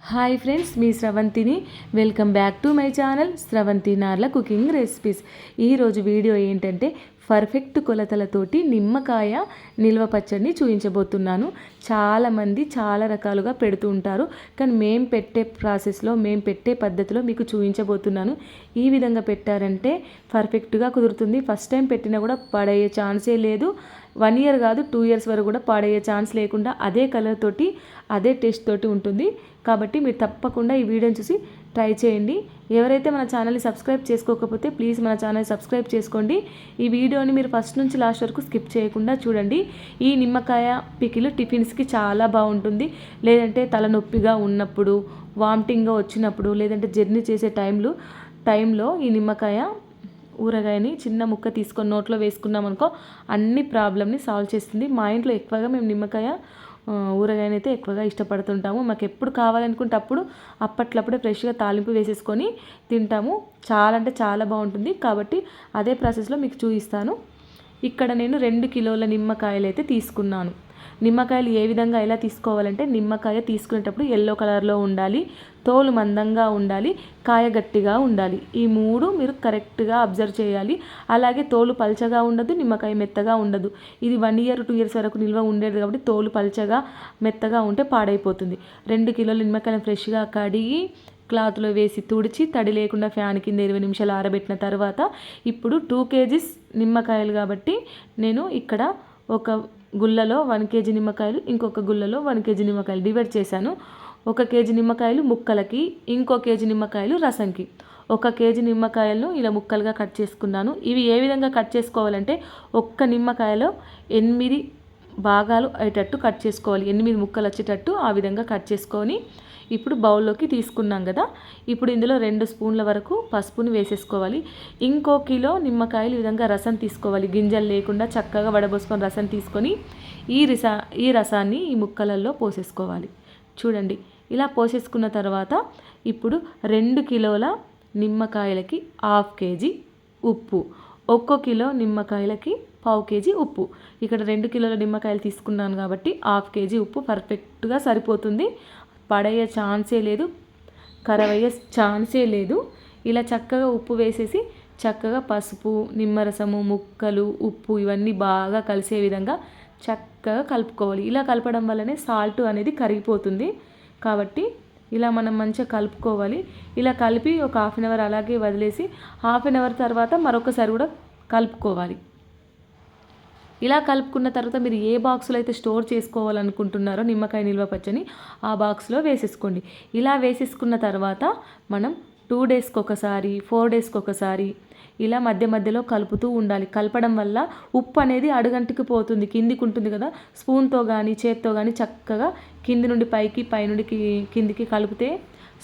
Hi friends మీ స్రవంతిని welcome back to my channel Sravanthi Narla cooking recipes ఈరోజు video ఏంటంటే perfect కొలతలతోటి నిమ్మకాయ నిల్వ పచ్చడిని చూపించబోతున్నాను చాలామంది చాలా రకాలుగా పెడుతూ ఉంటారు కానీ మేము పెట్టే ప్రాసెస్లో మేము పెట్టే పద్ధతిలో మీకు చూపించబోతున్నాను ఈ విధంగా పెట్టారంటే పర్ఫెక్ట్గా కుదురుతుంది. ఫస్ట్ టైం పెట్టినా కూడా పడయ్యే ఛాన్సే లేదు. వన్ ఇయర్ కాదు టూ ఇయర్స్ వరకు కూడా పాడయ్యే ఛాన్స్ లేకుండా అదే కలర్ తోటి అదే టేస్ట్ తోటి ఉంటుంది. కాబట్టి మీరు తప్పకుండా ఈ వీడియోని చూసి ట్రై చేయండి. ఎవరైతే మన ఛానల్ని సబ్స్క్రైబ్ చేసుకోకపోతే ప్లీజ్ మన ఛానల్ సబ్స్క్రైబ్ చేసుకోండి. ఈ వీడియోని మీరు ఫస్ట్ నుంచి లాస్ట్ వరకు స్కిప్ చేయకుండా చూడండి. ఈ నిమ్మకాయ పికిలు టిఫిన్స్కి చాలా బాగుంటుంది. లేదంటే తలనొప్పిగా ఉన్నప్పుడు వామిటింగ్గా వచ్చినప్పుడు లేదంటే జర్నీ చేసే టైంలో టైంలో ఈ నిమ్మకాయ ఊరగాయని చిన్న ముక్క తీసుకొని నోట్లో వేసుకున్నాం అనుకో అన్ని ప్రాబ్లమ్ని సాల్వ్ చేస్తుంది. మా ఇంట్లో ఎక్కువగా మేము నిమ్మకాయ ఊరగాయని అయితే ఎక్కువగా ఇష్టపడుతుంటాము. మాకు ఎప్పుడు కావాలనుకుంటే అప్పుడు అప్పట్లప్పుడే ఫ్రెష్గా తాలింపు వేసేసుకొని తింటాము. చాలా అంటే చాలా బాగుంటుంది. కాబట్టి అదే ప్రాసెస్లో మీకు చూపిస్తాను. ఇక్కడ నేను రెండు కిలోల నిమ్మకాయలు అయితే తీసుకున్నాను. నిమ్మకాయలు ఏ విధంగా ఎలా తీసుకోవాలంటే నిమ్మకాయ తీసుకునేటప్పుడు ఎల్లో కలర్లో ఉండాలి తోలు మందంగా ఉండాలి కాయ గట్టిగా ఉండాలి. ఈ మూడు మీరు కరెక్ట్గా అబ్జర్వ్ చేయాలి. అలాగే తోలు పల్చగా ఉండదు నిమ్మకాయ మెత్తగా ఉండదు. ఇది వన్ ఇయర్ టూ ఇయర్స్ వరకు నిల్వ ఉండేది కాబట్టి తోలు పల్చగా మెత్తగా ఉంటే పాడైపోతుంది. రెండు కిలోల నిమ్మకాయలు ఫ్రెష్గా కడిగి క్లాత్లో వేసి తుడిచి తడి లేకుండా ఫ్యాన్ కింద ఇరవై నిమిషాలు ఆరబెట్టిన తర్వాత ఇప్పుడు టూ కేజీస్ నిమ్మకాయలు కాబట్టి నేను ఇక్కడ ఒక గుల్లలో వన్ కేజీ నిమ్మకాయలు ఇంకొక గుల్లలో వన్ కేజీ నిమ్మకాయలు డివైడ్ చేశాను. ఒక కేజీ నిమ్మకాయలు ముక్కలకి ఇంకో కేజీ నిమ్మకాయలు రసంకి. ఒక కేజీ నిమ్మకాయలను ఇలా ముక్కలుగా కట్ చేసుకున్నాను. ఇవి ఏ విధంగా కట్ చేసుకోవాలంటే ఒక్క నిమ్మకాయలో ఎనిమిది భాగాలు అయ్యేటట్టు కట్ చేసుకోవాలి. ఎనిమిది ముక్కలు వచ్చేటట్టు ఆ విధంగా కట్ చేసుకొని ఇప్పుడు బౌల్లోకి తీసుకున్నాం కదా. ఇప్పుడు ఇందులో రెండు స్పూన్ల వరకు పసుపుని వేసేసుకోవాలి. ఇంకో కిలో నిమ్మకాయలు ఈ విధంగా రసం తీసుకోవాలి. గింజలు లేకుండా చక్కగా వడబోసుకొని రసం తీసుకొని ఈ రసా ఈ రసాన్ని ఈ ముక్కలలో పోసేసుకోవాలి. చూడండి ఇలా పోసేసుకున్న తర్వాత ఇప్పుడు రెండు కిలోల నిమ్మకాయలకి హాఫ్ కేజీ ఉప్పు ఒక్కో కిలో నిమ్మకాయలకి పావు కేజీ ఉప్పు. ఇక్కడ రెండు కిలోల నిమ్మకాయలు తీసుకున్నాను కాబట్టి హాఫ్ కేజీ ఉప్పు పర్ఫెక్ట్గా సరిపోతుంది. పడయ్యే ఛాన్సే లేదు కరవయ్యే ఛాన్సే లేదు. ఇలా చక్కగా ఉప్పు వేసేసి చక్కగా పసుపు నిమ్మరసము ముక్కలు ఉప్పు ఇవన్నీ బాగా కలిసే విధంగా చక్కగా కలుపుకోవాలి. ఇలా కలపడం వల్లనే సాల్ట్ అనేది కరిగిపోతుంది. కాబట్టి ఇలా మనం మంచిగా కలుపుకోవాలి. ఇలా కలిపి ఒక హాఫ్ అన్ అవర్ అలాగే వదిలేసి హాఫ్ అన్ అవర్ తర్వాత మరొకసారి కూడా కలుపుకోవాలి. ఇలా కలుపుకున్న తర్వాత మీరు ఏ బాక్స్లో అయితే స్టోర్ చేసుకోవాలనుకుంటున్నారో నిమ్మకాయ నిల్వ పచ్చని ఆ బాక్స్లో వేసేసుకోండి. ఇలా వేసేసుకున్న తర్వాత మనం టూ డేస్కి ఒకసారి ఫోర్ డేస్కి ఒకసారి ఇలా మధ్య మధ్యలో కలుపుతూ ఉండాలి. కలపడం వల్ల ఉప్పు అనేది అడుగంటికి పోతుంది. కిందికి ఉంటుంది కదా స్పూన్తో కానీ చేత్తో కానీ చక్కగా కింది నుండి పైకి పైనుండి కిందికి కలిపితే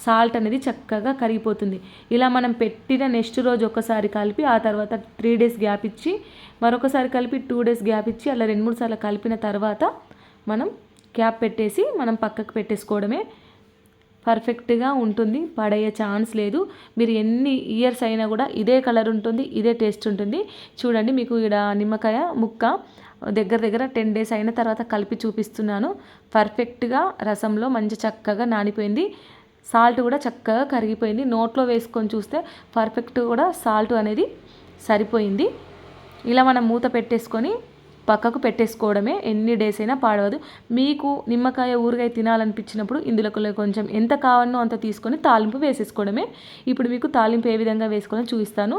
సాల్ట్ అనేది చక్కగా కరిగిపోతుంది. ఇలా మనం పెట్టిన నెక్స్ట్ రోజు ఒకసారి కలిపి ఆ తర్వాత త్రీ డేస్ గ్యాప్ ఇచ్చి మరొకసారి కలిపి టూ డేస్ గ్యాప్ ఇచ్చి అలా రెండు మూడు సార్లు కలిపిన తర్వాత మనం క్యాప్ పెట్టేసి మనం పక్కకు పెట్టేసుకోవడమే పర్ఫెక్ట్గా ఉంటుంది. పడయ్యే ఛాన్స్ లేదు. మీరు ఎన్ని ఇయర్స్ అయినా కూడా ఇదే కలర్ ఉంటుంది ఇదే టేస్ట్ ఉంటుంది. చూడండి మీకు ఇక్కడ నిమ్మకాయ ముక్క దగ్గర దగ్గర టెన్ డేస్ అయిన తర్వాత కలిపి చూపిస్తున్నాను. పర్ఫెక్ట్గా రసంలో మంచి చక్కగా నానిపోయింది. సాల్ట్ కూడా చక్కగా కరిగిపోయింది. నోట్లో వేసుకొని చూస్తే పర్ఫెక్ట్ కూడా సాల్ట్ అనేది సరిపోయింది. ఇలా మనం మూత పెట్టేసుకొని పక్కకు పెట్టేసుకోవడమే. ఎన్ని డేస్ అయినా పాడవదు. మీకు నిమ్మకాయ ఊరగాయ తినాలనిపించినప్పుడు ఇందులో కొంచెం ఎంత కావాలనో అంత తీసుకొని తాలింపు వేసేసుకోవడమే. ఇప్పుడు మీకు తాలింపు ఏ విధంగా వేసుకోవాలని చూపిస్తాను.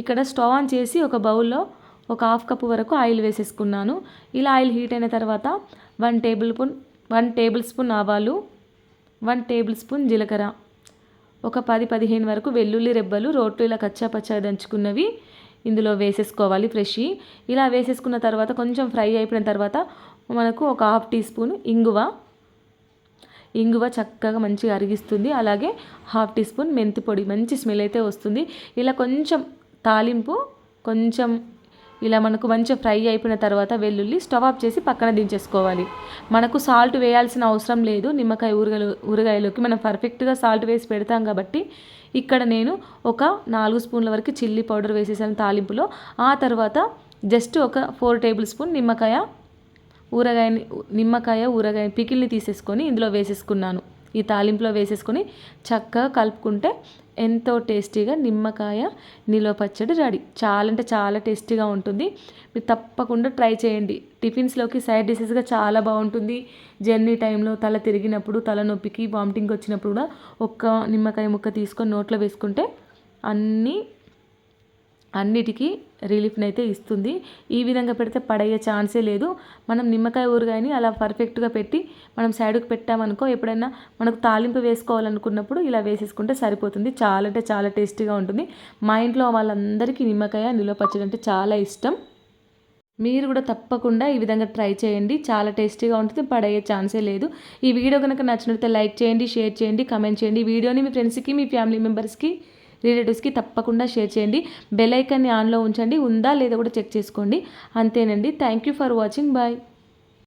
ఇక్కడ స్టవ్ ఆన్ చేసి ఒక బౌల్లో ఒక హాఫ్ కప్ వరకు ఆయిల్ వేసేసుకున్నాను. ఇలా ఆయిల్ హీట్ అయిన తర్వాత one table spoon one table spoon ఆవాలు వన్ టేబుల్ స్పూన్ జీలకర్ర. ఒక పది పదిహేను వరకు వెల్లుల్లి రెబ్బలు రోట్లు ఇలా కచ్చా పచ్చా దంచుకున్నవి ఇందులో వేసేసుకోవాలి ఫ్రెష్. ఇలా వేసేసుకున్న తర్వాత కొంచెం ఫ్రై అయిపోయిన తర్వాత మనకు ఒక హాఫ్ టీ స్పూన్ ఇంగువ. ఇంగువ చక్కగా మంచిగా అరిగిస్తుంది. అలాగే హాఫ్ టీ స్పూన్ మెంతి పొడి మంచి స్మెల్ అయితే వస్తుంది. ఇలా కొంచెం తాలింపు కొంచెం ఇలా మనకు మంచిగా ఫ్రై అయిపోయిన తర్వాత వెల్లుల్లి స్టవ్ ఆఫ్ చేసి పక్కన దించేసుకోవాలి. మనకు సాల్ట్ వేయాల్సిన అవసరం లేదు. నిమ్మకాయ ఊరగాయలు ఊరగాయలోకి మనం పర్ఫెక్ట్గా సాల్ట్ వేసి పెడతాం కాబట్టి ఇక్కడ నేను ఒక నాలుగు స్పూన్ల వరకు చిల్లీ పౌడర్ వేసేసాను తాలింపులో. ఆ తర్వాత జస్ట్ ఒక ఫోర్ టేబుల్ స్పూన్ నిమ్మకాయ ఊరగాయని నిమ్మకాయ ఊరగాయ పికిల్ని తీసేసుకొని ఇందులో వేసేసుకున్నాను. ఈ తాలింపులో వేసేసుకొని చక్కగా కలుపుకుంటే ఎంతో టేస్టీగా నిమ్మకాయ నిల్వ పచ్చడి రెడీ. చాలా అంటే చాలా టేస్టీగా ఉంటుంది. మీరు తప్పకుండా ట్రై చేయండి. టిఫిన్స్లోకి సైడ్ డిషెస్గా చాలా బాగుంటుంది. జర్నీ టైంలో తల తిరిగినప్పుడు తలనొప్పికి వామిటింగ్ వచ్చినప్పుడు కూడా ఒక్క నిమ్మకాయ ముక్క తీసుకొని నోట్లో వేసుకుంటే అన్నీ అన్నిటికీ రిలీఫ్ని అయితే ఇస్తుంది. ఈ విధంగా పెడితే పడయ్యే ఛాన్సే లేదు. మనం నిమ్మకాయ ఊరగాయని అలా పర్ఫెక్ట్గా పెట్టి మనం సైడ్కి పెట్టామనుకో ఎప్పుడైనా మనకు తాలింపు వేసుకోవాలనుకున్నప్పుడు ఇలా వేసేసుకుంటే సరిపోతుంది. చాలా అంటే చాలా టేస్టీగా ఉంటుంది. మా ఇంట్లో వాళ్ళందరికీ నిమ్మకాయ నిల్వ పచ్చడి అంటే చాలా ఇష్టం. మీరు కూడా తప్పకుండా ఈ విధంగా ట్రై చేయండి. చాలా టేస్టీగా ఉంటుంది. పడయ్యే ఛాన్సే లేదు. ఈ వీడియో కనుక నచ్చినట్లయితే లైక్ చేయండి షేర్ చేయండి కమెంట్ చేయండి. ఈ వీడియోని మీ ఫ్రెండ్స్కి మీ ఫ్యామిలీ మెంబర్స్కి రిలేటివ్స్కి తప్పకుండా షేర్ చేయండి. బెల్ ఐకాన్ని ఆన్లో ఉంచండి. ఉందా లేదా కూడా చెక్ చేసుకోండి. అంతేనండి. Thank you for watching. Bye.